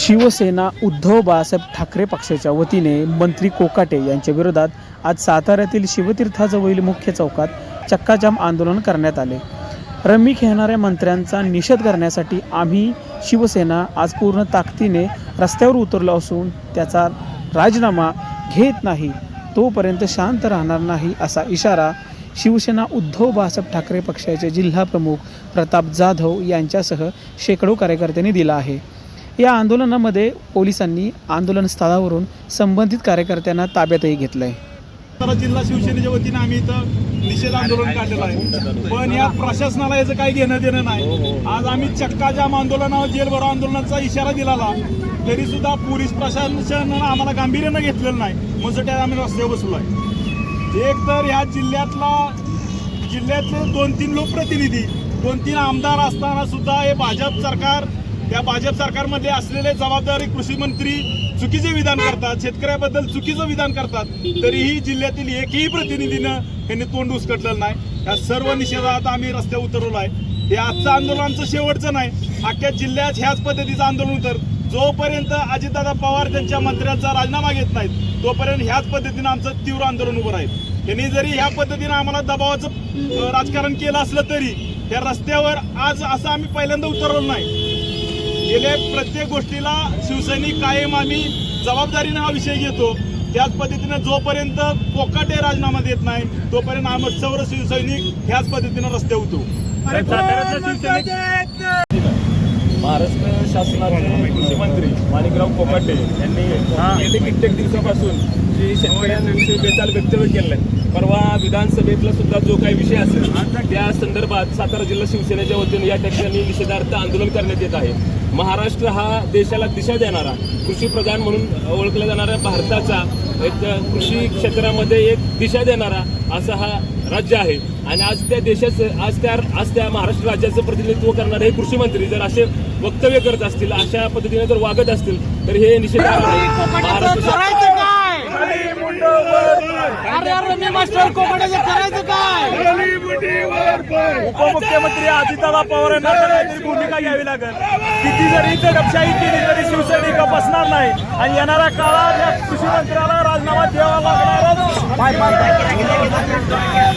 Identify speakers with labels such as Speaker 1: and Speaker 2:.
Speaker 1: शिवसेना उद्धव बाळासाहेब ठाकरे पक्षाच्या वतीने मंत्री कोकाटे यांच्या विरोधात आज साताऱ्यातील शिवतीर्थाजवळील मुख्य चौकात चक्काजाम आंदोलन करण्यात आले. रम्मी खेळणाऱ्या मंत्र्यांचा निषेध करण्यासाठी आम्ही शिवसेना आज पूर्ण ताकदीने रस्त्यावर उतरलो असून त्याचा राजीनामा घेत नाही. तोपर्यंत शांत राहणार नाही असा इशारा शिवसेना उद्धव बाळासाहेब ठाकरे पक्षाचे जिल्हाप्रमुख प्रताप जाधव यांच्यासह शेकडो कार्यकर्त्यांनी दिला आहे. या आंदोलनामध्ये पोलिसांनी आंदोलन स्थळावरून संबंधित कार्यकर्त्यांना ताब्यातही घेतलं आहे
Speaker 2: सातारा जिल्हा शिवसेनेच्या वतीने आम्ही इथं निषेध आंदोलन काढलेलं आहे. पण या प्रशासनाला याचं काही घेणं देणं नाही. आज आम्ही चक्काजाम आंदोलनावर जेलभरो आंदोलनाचा इशारा दिलाला. तरी सुद्धा पोलीस प्रशासनानं आम्हाला गांभीर्यानं घेतलेलं नाही. म्हणून आम्ही रस्त्यावर बसलो आहे एक तर ह्या जिल्ह्यातला जिल्ह्यातले दोन तीन लोकप्रतिनिधी दोन तीन आमदार असताना सुद्धा हे भाजप सरकार त्या भाजप सरकारमध्ये असलेले जबाबदारी कृषी मंत्री चुकीचे विधान करतात शेतकऱ्याबद्दल चुकीचं विधान करतात तरीही जिल्ह्यातील एकही प्रतिनिधीनं यांनी तोंड उचकटलेलं नाही. या सर्व निषेधात आम्ही रस्त्यावर उतरवलं आहे. हे आजचं आंदोलनाचं शेवटचं नाही. अख्ख्या जिल्ह्यात ह्याच पद्धतीचं आंदोलन उतर जोपर्यंत अजितदादा पवार त्यांच्या मंत्र्यांचा राजीनामा घेत नाहीत तोपर्यंत ह्याच पद्धतीनं आमचं तीव्र आंदोलन उभं राहील. त्यांनी जरी ह्या पद्धतीनं आम्हाला दबावाचं राजकारण केलं असलं तरी त्या रस्त्यावर आज असं आम्ही पहिल्यांदा उतरवलं नाही. गेल्या प्रत्येक गोष्टीला शिवसैनिक कायम आम्ही जबाबदारीने हा विषय घेतो. त्याच पद्धतीनं जोपर्यंत कोकाटे राजीनामा देत नाही तोपर्यंत आम्ही सर्व शिवसैनिक ह्याच पद्धतीनं रस्ते उतरू.
Speaker 3: महाराष्ट्र शासनाचे कृषी मंत्री माणिकराव कोकाटे यांनी गेले कित्येक दिवसापासून जे शेतकऱ्यांविषयी बेताल वक्तव्य केलं आहे. परवा विधानसभेतला सुद्धा जो काही विषय असेल त्या संदर्भात सातारा जिल्हा शिवसेनेच्या वतीने या ठिकाणी निषेधार्थ आंदोलन करण्यात येत आहे. महाराष्ट्र हा देशाला दिशा देणारा कृषी प्रधान म्हणून ओळखला जाणाऱ्या भारताचा कृषी क्षेत्रामध्ये एक दिशा देणारा असा हा राज्य आहे. आणि आज त्या देशाचं आज त्या आज त्या महाराष्ट्र राज्याचं प्रतिनिधित्व करणारे हे कृषी मंत्री जर असे वक्तव्य करत असतील अशा पद्धतीने जर वागत असतील तर हे निषेध
Speaker 2: उपमुख्यमंत्री अजितदादा पवार यांना तर काहीतरी भूमिका घ्यावी लागेल. किती जरी दडपशाही केली तरी शिवसैनिक बसणार नाही. आणि येणाऱ्या काळात baik baik baik